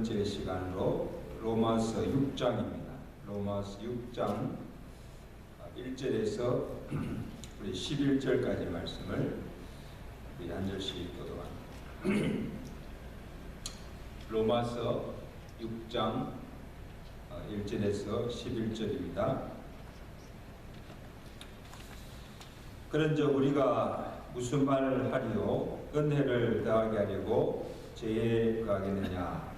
1번째 시간으로 로마서 6장입니다. 로마서 6장 1절에서 우리 11절까지 말씀을 우리 한 절씩 읽도록 합니다. 로마서 6장 1절에서 11절입니다. 그런즉 우리가 무슨 말을 하리요 은혜를 더하게 하려고 죄에 가겠느냐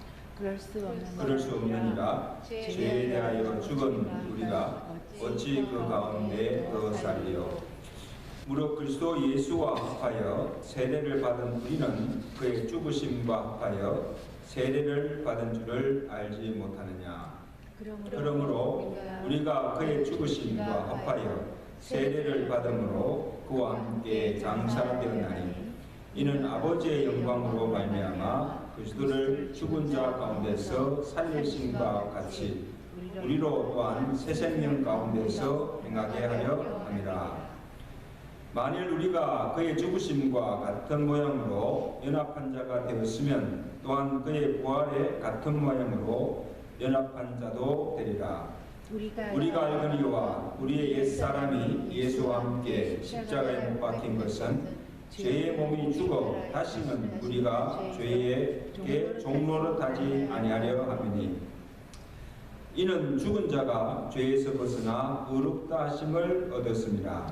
그럴 수 없는 수 없느니라 죄에 대하여 죽은 우리가 어찌 그 가운데 더 살리요. 무릇 그리스도 예수와 합하여 세례를 받은 우리는 그의 죽으심과 합하여 세례를 받은 줄을 알지 못하느냐? 그러므로 우리가 그의 죽으심과 합하여 세례를 받음으로 그와 함께 장사되었나니 이는 아버지의 영광으로 말미암아 그리스도를 죽은 자 가운데서 살리심과 같이 우리로 또한 새 생명 가운데서 행하게 하려 함이라. 만일 우리가 그의 죽으심과 같은 모양으로 연합한 자가 되었으면 또한 그의 부활에 같은 모양으로 연합한 자도 되리라. 우리가 알거니와 우리의 옛사람이 예수와 함께 십자가에 못 박힌 것은 죄의 몸이 죽어 다시는 우리가 죄에게 종로를하지 아니하려 함이니 이는 죽은 자가 죄에서 벗어나 의롭다 하심을 얻었습니다.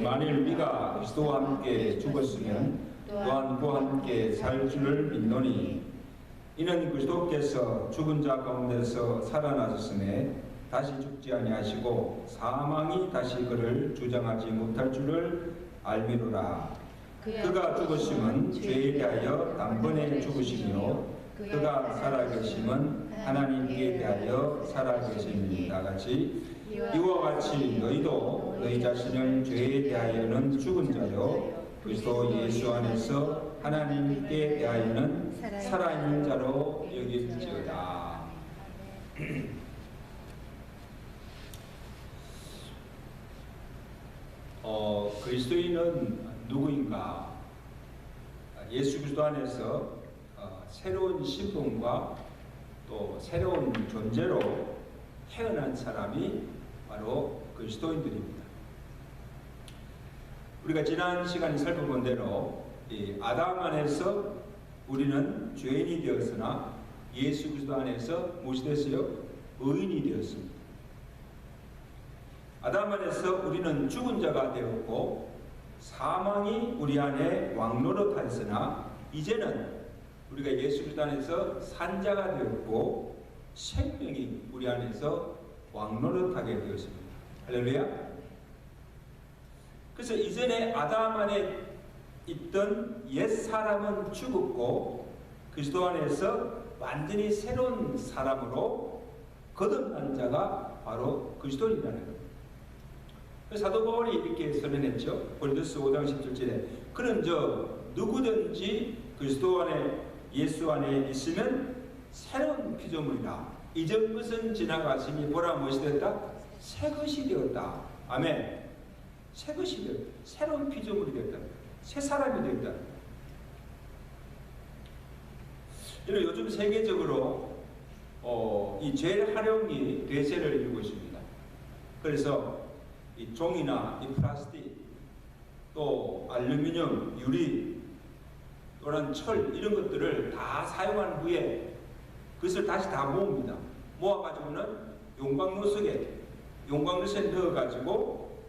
만일 우리가 그리스도와 함께 죽었으면 또한 그와 함께 살 줄을 믿노니 이는 그리스도께서 죽은 자 가운데서 살아나셨음에 다시 죽지 아니하시고 사망이 다시 그를 주장하지 못할 줄을 알미노라. 그가 죽으심은 죄에 대하여 단번에 죽으시며 그가 살아계심은 하나님께 대하여 살아계심이다 같이 이와 같이 너희도 너희 자신을 죄에 대하여는 죽은 자요. 그리스도 예수 안에서 하나님께 대하여는 살아있는 자로 여길지어다. 어, 그리스도인은 누구인가? 예수 그리스도 안에서 어, 새로운 신분과 또 새로운 존재로 태어난 사람이 바로 그리스도인들입니다. 우리가 지난 시간에 살펴본 대로 이 아담 안에서 우리는 죄인이 되었으나 예수 그리스도 안에서 무엇이 됐어요? 의인이 되었습니다. 아담 안에서 우리는 죽은 자가 되었고 사망이 우리 안에 왕노릇하였으나 이제는 우리가 예수 그리스도 안에서 산자가 되었고 생명이 우리 안에서 왕노릇하게 되었습니다. 할렐루야. 그래서 이전에 아담 안에 있던 옛 사람은 죽었고 그리스도 안에서 완전히 새로운 사람으로 거듭난 자가 바로 그리스도인이라는 겁니다. 사도 바울이 이렇게 선언했죠. 고린도서 5장 17절에 그는 저 누구든지 그리스도 안에 예수 안에 있으면 새로운 피조물이라 이전 것은 지나갔으니 보라 무엇이 되었다? 새 것이 되었다. 아멘. 새 것이 되었다. 새로운 피조물이 되었다. 새 사람이 되었다. 요즘 세계적으로 어, 이 제일 활용이 대세를 이루고 있습니다. 그래서 이 종이나 이 플라스틱 또 알루미늄, 유리 또는 철 이런 것들을 다 사용한 후에 그것을 다시 다 모읍니다. 모아가지고는 용광로 속에 용광로에 넣어가지고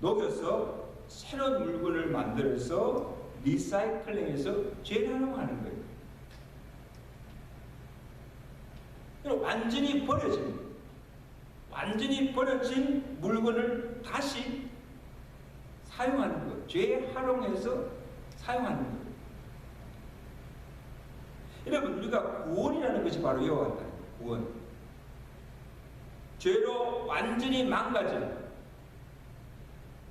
녹여서 새로운 물건을 만들어서 리사이클링해서 재활용하는 거예요. 완전히 버려집니다. 완전히 버려진 물건을 다시 사용하는 것, 재활용해서 사용하는 것. 여러분, 우리가 구원이라는 것이 바로 이와 같다. 구원. 죄로 완전히 망가진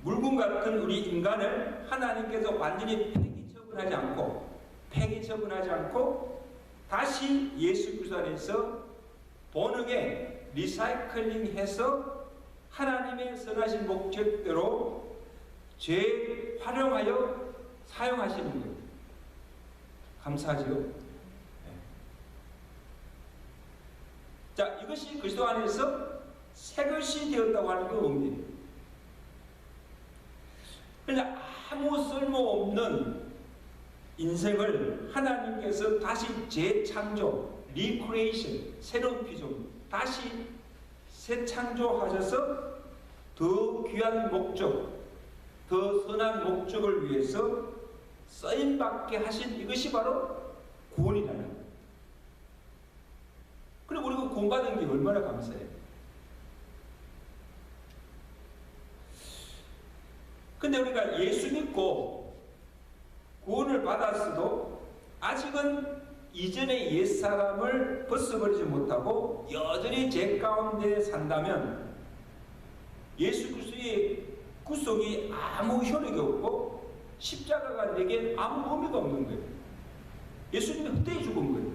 물건 같은 우리 인간을 하나님께서 완전히 폐기 처분하지 않고, 폐기 처분하지 않고, 다시 예수 그리스도 안에서 본능에 리사이클링해서 하나님의 선하신 목적대로 죄 활용하여 사용하시는 거예요. 감사하죠. 네. 자, 이것이 그리스도 안에서 새 것이 되었다고 하는 그 의미예요. 그냥 아무 쓸모없는 인생을 하나님께서 다시 재창조, 리크레이션, 새로운 피조, 다시 새 창조하셔서 더 귀한 목적, 더 선한 목적을 위해서 쓰임받게 하신 이것이 바로 구원이라는 거예요. 그리고 우리가 구원받은 게 얼마나 감사해요. 근데 우리가 예수 믿고 구원을 받았어도 아직은 이전의 옛사람을 벗어버리지 못하고 여전히 죄 가운데 산다면 예수 그리스도의 구속이 아무 효력이 없고 십자가가 내게 아무 의미가 없는 거예요. 예수님이 헛되이 죽은 거예요.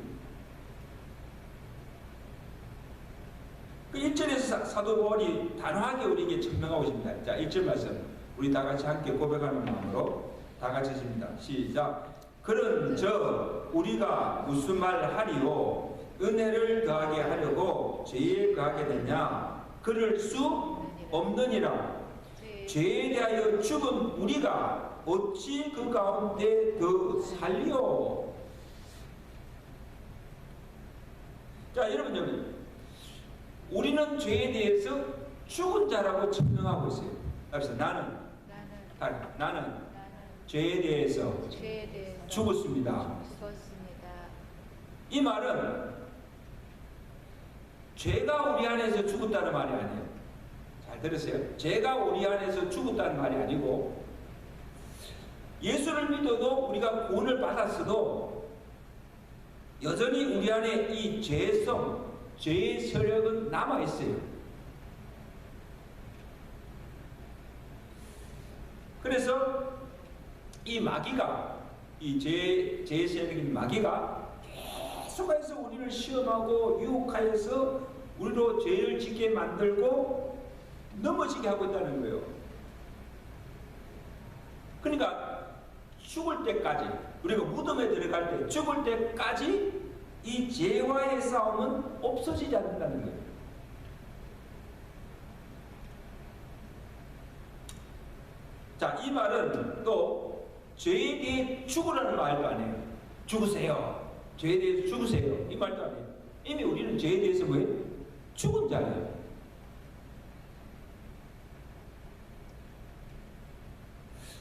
그 1절에서 사 도 바울이 단호하게 우리에게 증명하고 있습니다. 자, 1절 말씀. 우리 다 같이 함께 고백하는 마음으로 다 같이 했습니다. 시작. 그런 저 우리가 무슨 말 하리요? 은혜를 더하게 하려고 죄에 더하게 되냐? 그럴 수 없느니라. 죄에 대하여 죽은 우리가 어찌 그 가운데 더 살리오? 자, 여러분, 여러분. 우리는 죄에 대해서 죽은 자라고 증명하고 있어요. 그래서 나는, 나는 아, 나는 나는 죄에 대해서 죄에 대해서 죽었습니다. 죽었습니다. 이 말은 죄가 우리 안에서 죽었다는 말이 아니에요. 잘 들으세요. 죄가 우리 안에서 죽었다는 말이 아니고 예수를 믿어도 우리가 구원을 받았어도 여전히 우리 안에 이 죄성, 죄의 세력은 남아 있어요. 그래서 이 마귀가 이 죄, 죄의 세력인 마귀가 계속해서 우리를 시험하고 유혹하여서 우리로 죄를 짓게 만들고 넘어지게 하고 있다는 거예요. 그러니까 죽을 때까지 우리가 무덤에 들어갈 때 죽을 때까지 이 죄와의 싸움은 없어지지 않는다는 거예요. 자, 이 말은 또 죄에 대해 죽으라는 말도 아니에요. 죽으세요. 죄에 대해서 죽으세요. 이 말도 아니에요. 이미 우리는 죄에 대해서 뭐예요? 죽은 자예요.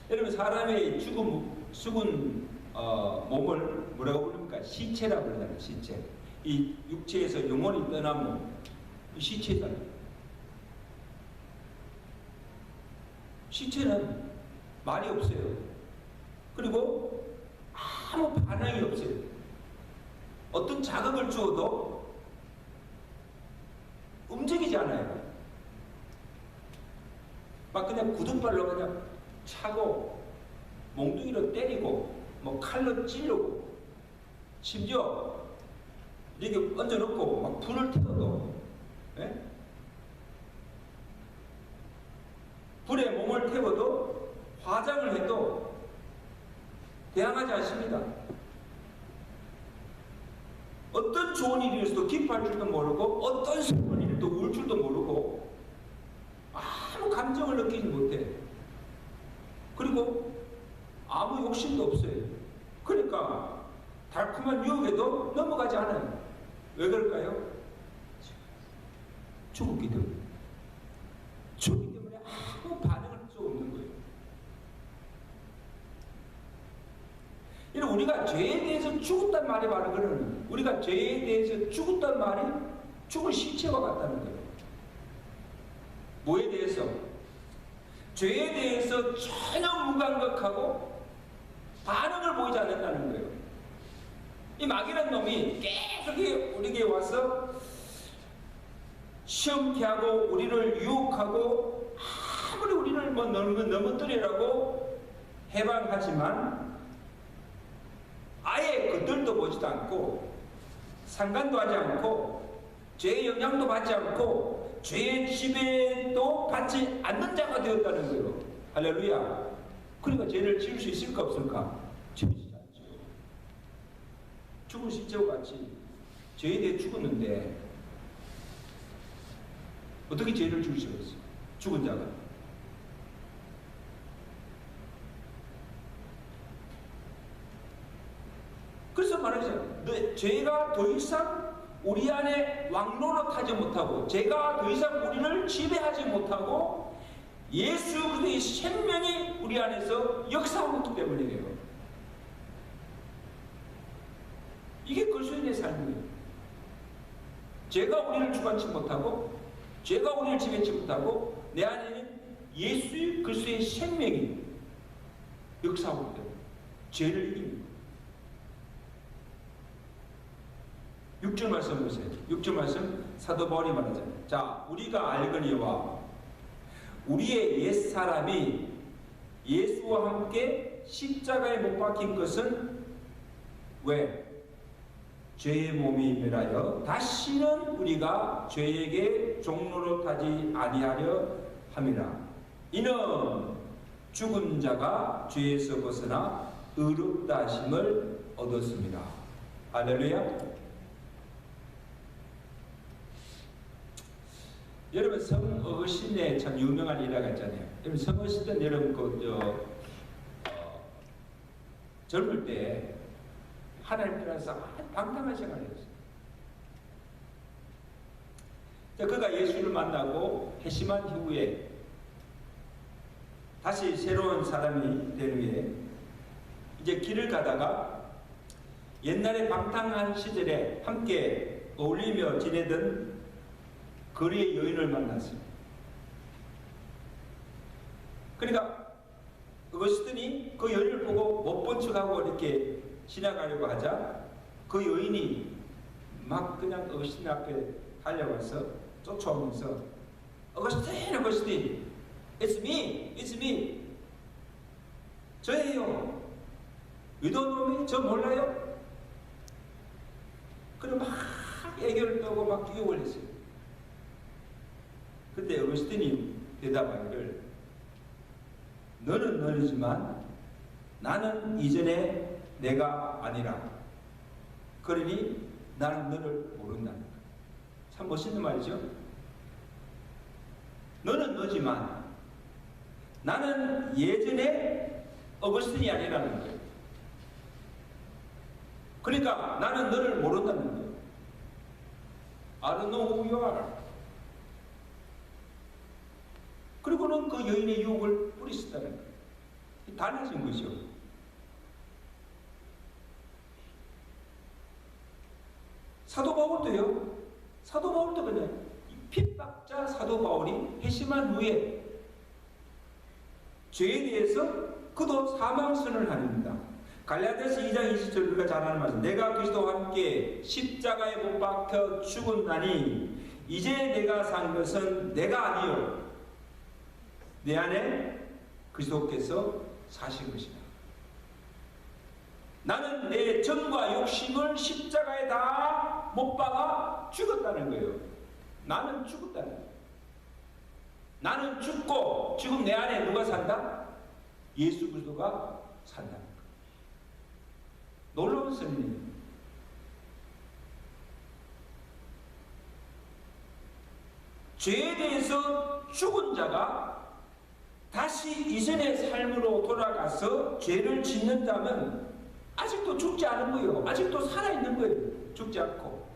여러분 사람의 죽은 죽은 어, 몸을 뭐라고 부릅니까? 시체라고 그러잖아요. 시체. 이 육체에서 영혼이 이 시체다. 시체는 말이 없어요. 그리고 아무 반응이 없어요. 어떤 자극을 주어도 움직이지 않아요. 막 그냥 굳은발로 그냥 차고 몽둥이로 때리고 뭐 칼로 찌르고 심지어 이렇게 얹어놓고 막 불을 태워도 예? 불에 몸을 태워도 화장을 해도 대항하지 않습니다. 어떤 좋은 일이 있어도 기뻐할 줄도 모르고 어떤 슬픈 또울 줄도 모르고 아무 감정을 느끼지 못해. 그리고 아무 욕심도 없어요. 그러니까 달콤한 유혹에도 넘어가지 않아요. 왜 그럴까요? 죽었기 때문에. 죽기 때문에 아무 반응을 할 수 없는 거예요. 이런 우리가 죄에 대해서 죽었단 말이 바로 그러는 우리가 죄에 대해서 말이 죽은 시체와 같다는 거예요. 뭐에 대해서? 죄에 대해서 전혀 무감각하고 반응을 보이지 않는다는 거예요. 이 마귀라는 놈이 계속 우리에게 와서 시험케 하고 우리를 유혹하고 아무리 우리를 뭐 넘어, 넘어뜨리라고 해방하지만 아예 그들도 보지도 않고 상관도 하지 않고 죄의 영향도 받지 않고 죄의 지배도 받지 않는 자가 되었다는 거예요. 할렐루야. 그러니까 죄를 지을 수 있을까 없을까? 지우지 않죠. 죽은 시체와 같이 죄에 대해 죽었는데 어떻게 죄를 지을 수가 있어요? 죽은 자가. 그래서 말하죠. 너 죄가 더 이상 우리 안에 왕노릇하지 못하고 죄가 더 이상 우리를 지배하지 못하고 예수 그리스도의 생명이 우리 안에서 역사하고 있기 때문이에요. 이게 그리스도인의 삶이에요. 죄가 우리를 주관치 못하고 죄가 우리를 지배치 못하고 내 안에는 예수 그리스도의 생명이 역사하고 때문에 죄를 이깁니다. 6절 말씀 보세요. 6절 말씀 사도 바울이 말하잖아요. 자, 우리가 알거니와 우리의 옛 사람이 예수와 함께 십자가에 못 박힌 것은 왜? 죄의 몸이 멸하여 다시는 우리가 죄에게 종로로 타지 아니하려 함이라. 이는 죽은 자가 죄에서 벗어나 의롭다 하심을 얻었습니다. 할렐루야. 여러분 성어신에 참 유명한 일화가 있잖아요. 여러분 성어신 때 여러분 그저 어, 젊을 때 하나님 편에서 방탕한 생활을 했어요. 자, 그가 예수를 만나고 회심한 후에 다시 새로운 사람이 된 후에 이제 길을 가다가 옛날에 방탕한 시절에 함께 어울리며 지내던 거리의 여인을 만났어요. 그러니까 그것이더니 그 여인을 보고 못 본 척하고 이렇게 지나가려고 하자 그 여인이 막 그냥 어거스틴 앞에 달려와서 쫓아오면서 어거스틴 어거스틴 It's me, it's me 저예요 위도놈이 저 몰라요? 그래 막 애교를 떠고 막 유혹을 했어요 그때 어거스틴이 대답하기를 너는 너이지만 나는 이전에 내가 아니라 그러니 나는 너를 모른다는 거야. 참 멋있는 말이죠. 너는 너지만 나는 예전에 어거스틴이 아니라는 거예요. 그러니까 나는 너를 모른다는 거예요. I don't know. 그리고는 그 여인의 유혹을 뿌리셨다는 거예요. 달라진 것이요. 사도 바울도요. 사도 바울도 그냥 핍박자 사도 바울이 회심한 후에 죄에 대해서 그도 사망 선을 하립니다. 갈라디아서 2장 20절 우리가 잘 아는 말씀. 내가 그리스도와 함께 십자가에 못 박혀 죽었나니 이제 내가 산 것은 내가 아니요 내 안에 그리스도께서 사신 것이다. 나는 내 정과 욕심을 십자가에 다 못 박아 죽었다는 거예요. 나는 죽었다는 거예요. 나는 죽고 지금 내 안에 누가 산다? 예수 그리스도가 산다는 거예요. 놀라운 선언이에요. 죄에 대해서 죽은 자가 다시 이전의 삶으로 돌아가서 죄를 짓는다면 아직도 죽지 않은 거예요. 아직도 살아있는 거예요. 죽지 않고.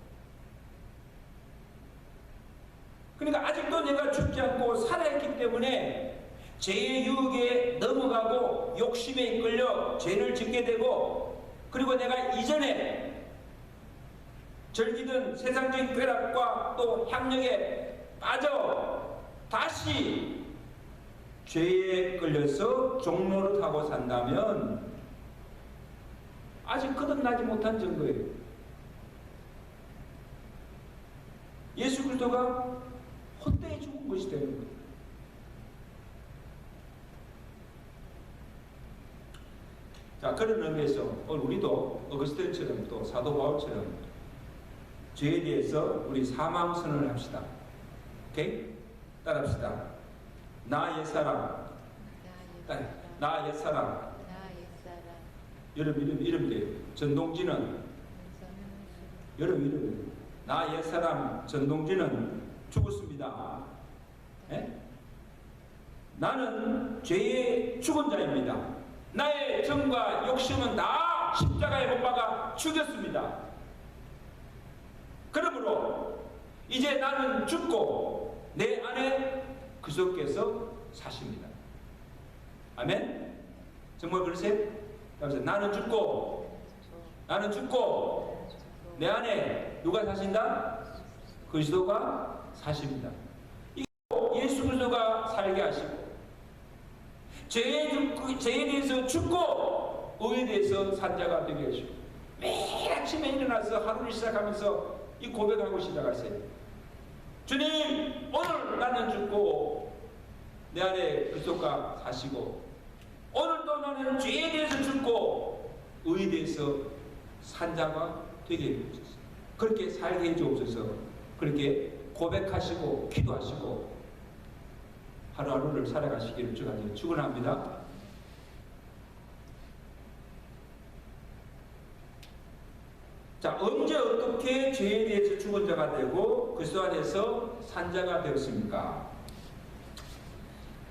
그러니까 아직도 내가 죽지 않고 살아있기 때문에 죄의 유혹에 넘어가고 욕심에 이끌려 죄를 짓게 되고 그리고 내가 이전에 즐기던 세상적인 쾌락과 또 향력에 빠져 다시 죄에 끌려서 종로를 타고 산다면 아직 거듭나지 못한 증거예요. 예수 그리스도가 헛되이 죽은 것이 되는 거예요. 자 그런 의미에서 우리도 어거스틴처럼 또 사도 바울처럼 죄에 대해서 우리 사망 선언을 합시다. 오케이? 따라합시다. 나 옛사람, 나 옛사람. 여러분 이름 이름 돼요. 전동진은 여러분 이름 나 옛사람 전동진은 죽었습니다. 예? 나는 죄의 죽은 자입니다. 나의 정과 욕심은 다 십자가에 못 박아 죽였습니다. 그러므로 이제 나는 죽고 내 안에 그리스도께서 사십니다. 아멘. 정말 그러세요? 나는 죽고 나는 죽고 내 안에 누가 사신다? 그리스도가 사십니다. 예수 그리스도가 살게 하시고 죄에, 죄에 대해서 죽고 의에 대해서 산자가 되게 하시고 매일 아침에 일어나서 하루를 시작하면서 이 고백하고 시작하세요. 주님 오늘 나는 죽고 내 안에 그리스도가 사시고 오늘도 나는 죄에 대해서 죽고 의에 대해서 산자가 되게 해주옵소서. 그렇게 살게 해주옵소서. 그렇게 고백하시고 기도하시고 하루하루를 살아가시기를 주간에 축원합니다. 자, 언제 어떻게 죄에 대해서 죽은 자가 되고 그리스도 안에서 산자가 되었습니까?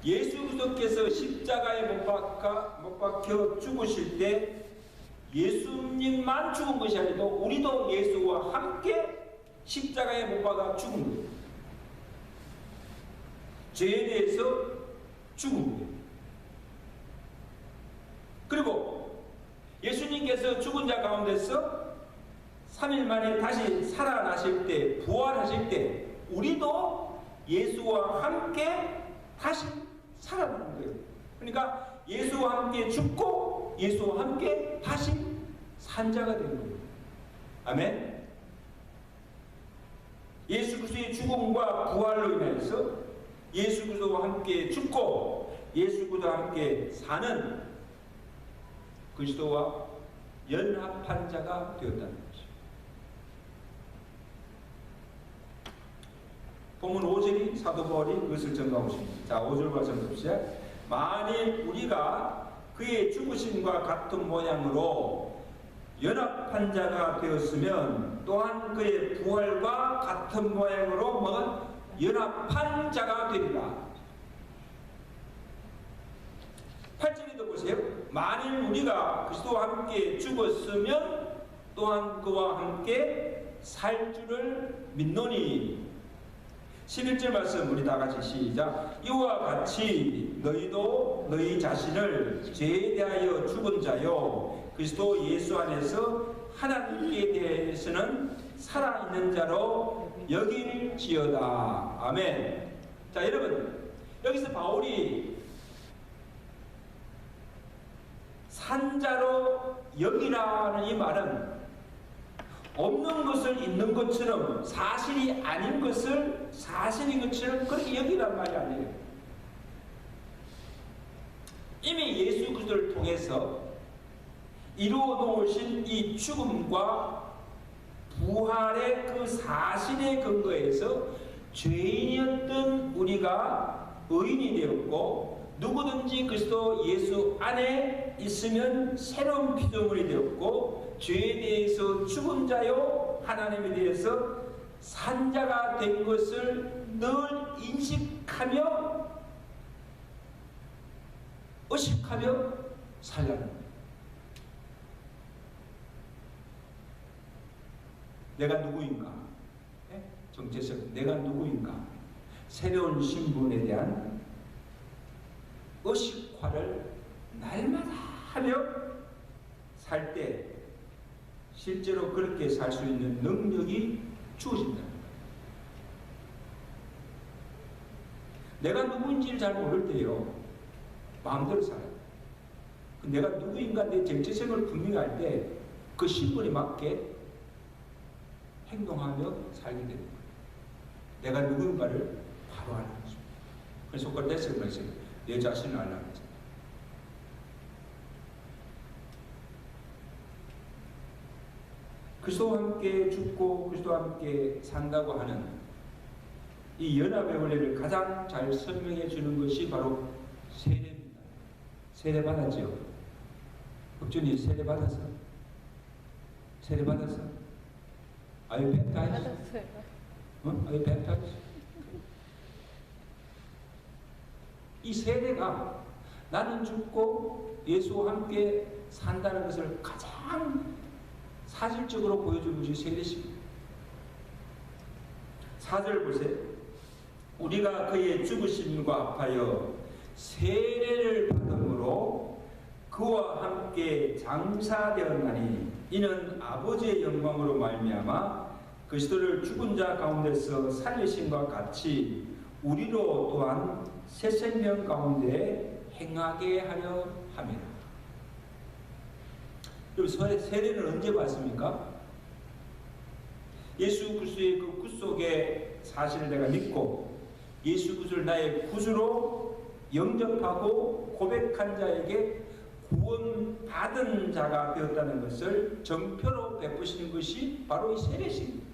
예수 그리스도께서 십자가에 못 박아 못 박혀 죽으실 때 예수님만 죽은 것이 아니고 우리도 예수와 함께 십자가에 못 박아 죽은 거예요. 죄에 대해서 죽은 거예요. 그리고 예수님께서 죽은 자 가운데서 3일 만에 다시 살아나실 때, 부활하실 때, 우리도 예수와 함께 다시 살아나는 거예요. 그러니까 예수와 함께 죽고 예수와 함께 다시 산자가 되는 거예요. 아멘. 예수 그리스도의 죽음과 부활로 인해서 예수 그리스도와 함께 죽고 예수 그리스도와 함께 사는 그리스도와 연합한 자가 되었다는 것이죠. 본문 5절이 사도 바울이 그것을 전가하고 있습니다. 자, 5절과 전봅시다. 만일 우리가 그의 죽으심과 같은 모양으로 연합한 자가 되었으면 또한 그의 부활과 같은 모양으로 뭐 연합한 자가 되리라. 8절에도 보세요. 만일 우리가 그리스도와 함께 죽었으면 또한 그와 함께 살 줄을 믿노니 11절 말씀 우리 다 같이 시작. 이와 같이 너희도 너희 자신을 죄에 대하여 죽은 자요 그리스도 예수 안에서 하나님께 대해서는 살아있는 자로 여길지어다. 아멘. 자 여러분 여기서 바울이 산자로 여기라는 이 말은 없는 것을 있는 것처럼 사실이 아닌 것을 사실인 것처럼 그렇게 여기란 말이 아니에요. 이미 예수 그리스도를 통해서 이루어 놓으신 이 죽음과 부활의 그 사실에 근거해서 죄인이었던 우리가 의인이 되었고 누구든지 그리스도 예수 안에 있으면 새로운 피조물이 되었고 죄에 대해서 죽은 자요 하나님에 대해서 산자가 된 것을 늘 인식하며 의식하며 살라는 거예요. 내가 누구인가? 예? 정체성, 내가 누구인가? 새로운 신분에 대한 의식화를 날마다 하며 살 때 실제로 그렇게 살 수 있는 능력이 주어진다는 거예요. 내가 누구인지를 잘 모를 때요. 마음대로 살아요. 그 내가 누구인가 내 정체성을 분명히 할 때 그 신분에 맞게 행동하며 살게 되는 거예요. 내가 누구인가를 바로 알는 거죠. 그래서 소크라테스가 그랬어요. 내 자신을 알라는 거죠. 그리스도와 함께 죽고 그리스도와 함께 산다고 하는 이 연합의 원리를 가장 잘 설명해 주는 것이 바로 세례입니다. 세례 받았죠? 흑준이 세례 받았어? 세례 받았어? Are you baptized? 받았어요. 어? Are you baptized? 이 세례가 나는 죽고 예수와 함께 산다는 것을 가장 사실적으로 보여주는 것이 세례식입니다. 사절 보세요. 우리가 그의 죽으심과 합하여 세례를 받음으로 그와 함께 장사되었나니 이는 아버지의 영광으로 말미암아 그리스도를 죽은 자 가운데서 살리심과 같이 우리로 또한 새 생명 가운데 행하게 하려 함이라. 그럼 세- 세례는 언제 받습니까? 예수 그리스도의 그 구속의 사실을 내가 믿고 예수 그리스도를 나의 구주로 영접하고 고백한 자에게 구원받은 자가 되었다는 것을 정표로 베푸시는 것이 바로 이 세례식입니다.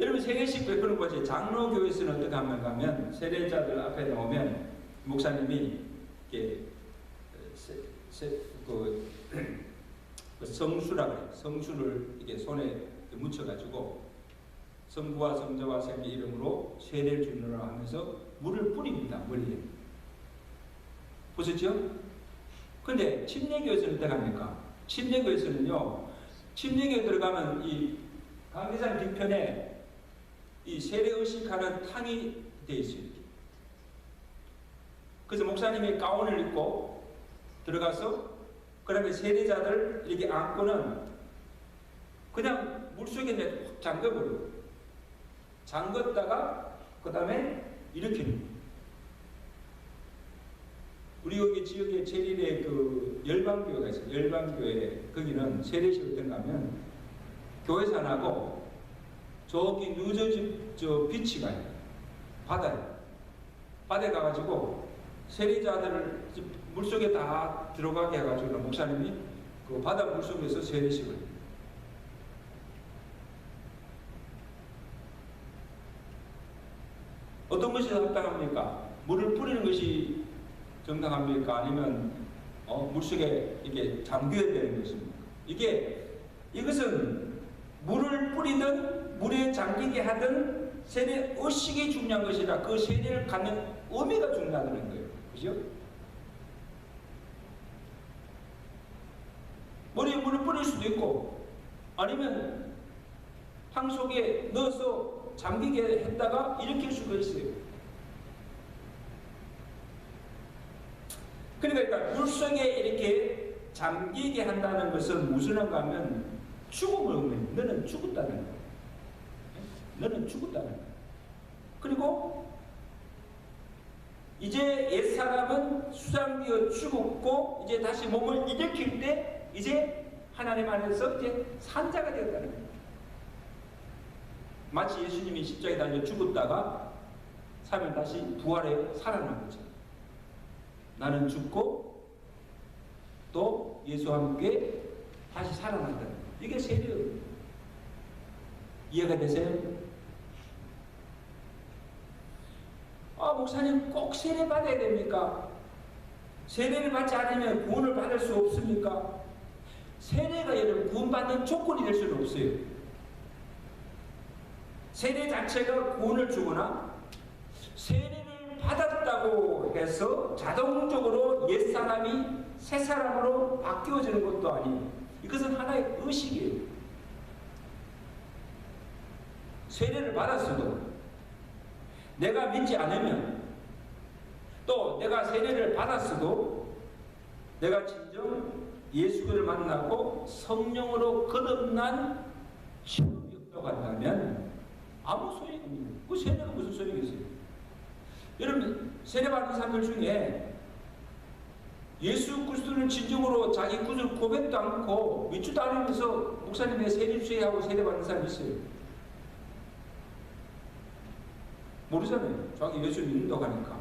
여러분 세례식 베푸는 것이 장로교에서는 어떻게 하면 가면 세례자들 앞에 나오면 목사님이 이렇게 세, 세, 그, 그 성수라 그래요. 성수를 이게 손에 묻혀가지고 성부와 성자와 샘의 이름으로 세례를 주느라 하면서 물을 뿌립니다. 머리에. 보셨죠? 근데 침례교에서는 어떻게 합니까? 침례교에서는요. 침례교에 들어가면 이 강대산 뒤편에 이 세례 의식하는 탕이 돼 있어요. 그래서 목사님이 가운을 입고 들어가서 그다음에 세례자들 이렇게 안고는 그냥 물속에 내 잠궈버려요. 잠궜다가 그 다음에 일으키는 우리 여기 지역에 제일의 그 열방교회가 있어요. 열방교회 거기는 세례식 어떤 가면 교회산하고 저기 누저집 저 비치 가요. 바다에. 바다에 가가지고 세례자들을 물속에 다 들어가게 해가지고 목사님이 그 바다 물속에서 세례식을 어떤 것이 합당합니까? 물을 뿌리는 것이 정당합니까? 아니면 어, 물속에 이게 잠겨야 되는 것입니까? 이게 이것은 물을 뿌리든 물에 잠기게 하든 세례 의식이 중요한 것이라 그 세례를 갖는 의미가 중요하다는 거예요. 그죠? 머리에 물을 뿌릴 수도 있고 아니면 탕 속에 넣어서 잠기게 했다가 일으킬 수가 있어요. 그러니까 물속에 이렇게 잠기게 한다는 것은 무슨 한가 하면 죽음을 의미해요. 너는 죽었다는 거예요. 너는 죽었다는 거예요. 그리고 이제 옛 사람은 수상되어 죽었고 이제 다시 몸을 일으킬 때 이제 하나님 안에서 이제 산자가 되었다는 거예요. 마치 예수님이 십자가에 달려 죽었다가 3일 다시 부활해 살아난 거죠. 나는 죽고 또 예수와 함께 다시 살아난다. 이게 세례예요. 이해가 되세요? 아, 목사님 꼭 세례 받아야 됩니까? 세례를 받지 않으면 구원을 받을 수 없습니까? 세례가 여러분 구원받는 조건이 될 수는 없어요. 세례 자체가 구원을 주거나 세례를 받았다고 해서 자동적으로 옛사람이 새사람으로 바뀌어지는 것도 아니에요. 이것은 하나의 의식이에요. 세례를 받았어도 내가 믿지 않으면 또 내가 세례를 받았어도 내가 진정 예수를 만나고 성령으로 거듭난 신앙력도 간다면 아무 소용이 없는 그 세례가 무슨 소용이 있어요? 여러분 세례 받은 사람들 중에 예수 그리스도를 진정으로 자기 구주를 고백도 않고 믿지도 않으면서 목사님의 세례 주의 하고 세례 받는 사람이 있어요. 모르잖아요. 자기 예수 믿는다고 하니까.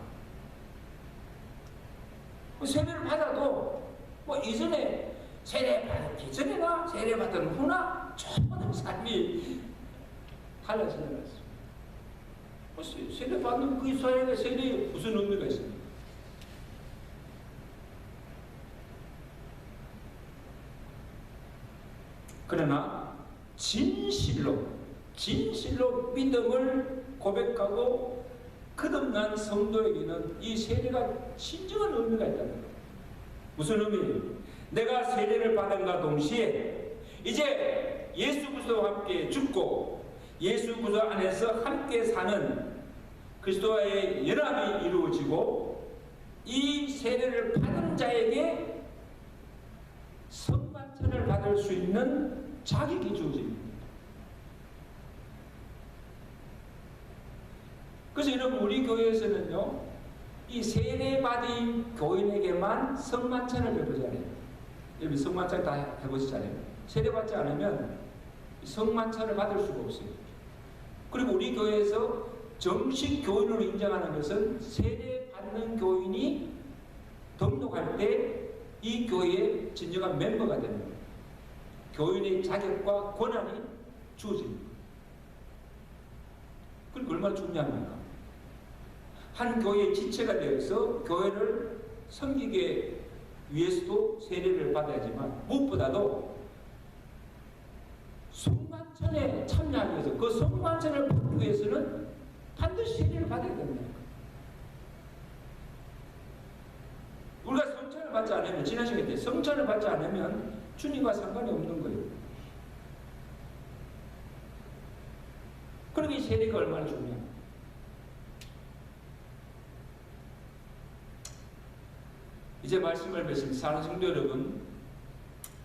그 세례를 받아도 뭐 이전에 세례 받기 전이나 세례 받은 후나 전혀 삶이 달라지지 않았어요. 뭐 세- 세례 받는 그 사회에 세례에 무슨 의미가 있습니까? 그러나 진실로 진실로 믿음을 고백하고 거듭난 성도에게는 이 세례가 진정한 의미가 있다는 거예요. 무슨 의미? 내가 세례를 받은가 동시에 이제 예수 그리스도와 함께 죽고 예수 그리스도 안에서 함께 사는 그리스도와의 연합이 이루어지고 이 세례를 받은 자에게 성만찬을 받을 수 있는 자격이 주어집니다. 그래서 여러분 우리 교회에서는요 이 세례 받은 교인에게만 성만찬을 베푸잖아요. 여러분 성만찬 다 해보시잖아요. 세례 받지 않으면 성만찬을 받을 수가 없어요. 그리고 우리 교회에서 정식 교인으로 인정하는 것은 세례 받는 교인이 등록할 때 이 교회의 진정한 멤버가 되는 거예요. 교인의 자격과 권한이 주어집니다. 그리고 얼마나 중요합니까? 한 교회의 지체가 되어서 교회를 섬기기 위해서도 세례를 받아야지만 무엇보다도 성만찬에 참여하기 위해서 그 성만찬을 받기 위해서는 반드시 세례를 받아야 됩니다. 우리가 성찬을 받지 않으면 지난 시간에 때 성찬을 받지 않으면 주님과 상관이 없는 거예요. 그러니 세례가 얼마나 중요해요. 이제 말씀을 뵙습니다. 사는 성도 여러분,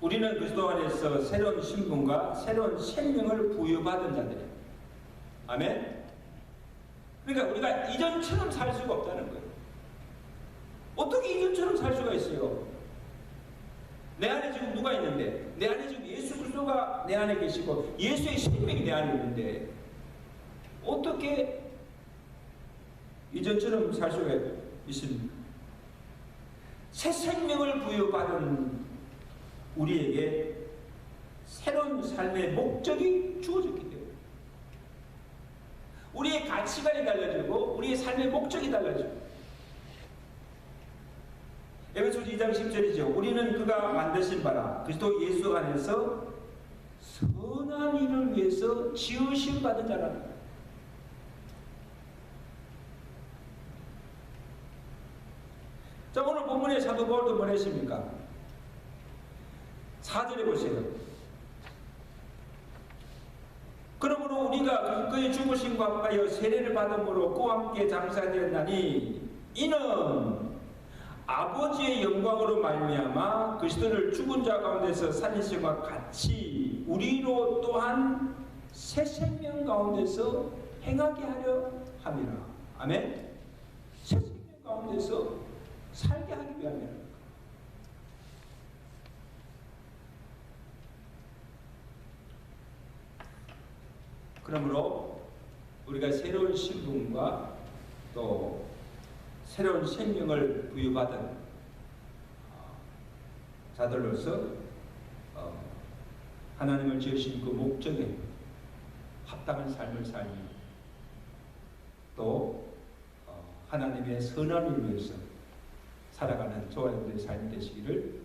우리는 그리스도 안에서 새로운 신분과 새로운 생명을 부여받은 자들이에요. 아멘. 그러니까 우리가 이전처럼 살 수가 없다는 거예요. 어떻게 이전처럼 살 수가 있어요? 내 안에 지금 누가 있는데, 내 안에 지금 예수 그리스도가 내 안에 계시고 예수의 생명이 내 안에 있는데 어떻게 이전처럼 살 수가 있습니까? 새 생명을 부여받은 우리에게 새로운 삶의 목적이 주어졌기 때문에. 우리의 가치관이 달라지고 우리의 삶의 목적이 달라지고. 에베소서 2장 10절이죠. 우리는 그가 만드신 바라. 그리스도 예수 안에서 선한 일을 위해서 지으심 받은 자라는 거예요. 자 오늘 본문의 사도 바울도 뭐 했습니까? 4절에 보세요. 그러므로 우리가 그의 죽으심과 함께 세례를 받음으로 그와 함께 장사되었나니 이는 아버지의 영광으로 말미암아 그리스도를 죽은 자 가운데서 살리심과 같이 우리로 또한 새 생명 가운데서 행하게 하려 함이라. 아멘. 새 생명 가운데서 살게 하기 위함이라. 그러므로 우리가 새로운 신분과 또 새로운 생명을 부여받은 어, 자들로서 어, 하나님을 지으신 그 목적에 합당한 삶을 살며 또 어, 하나님의 선언을 위해서 살아가는 조화된 삶이 되시기를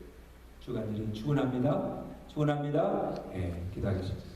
주간절히 축원합니다. 축원합니다. 예, 기도하겠습니다.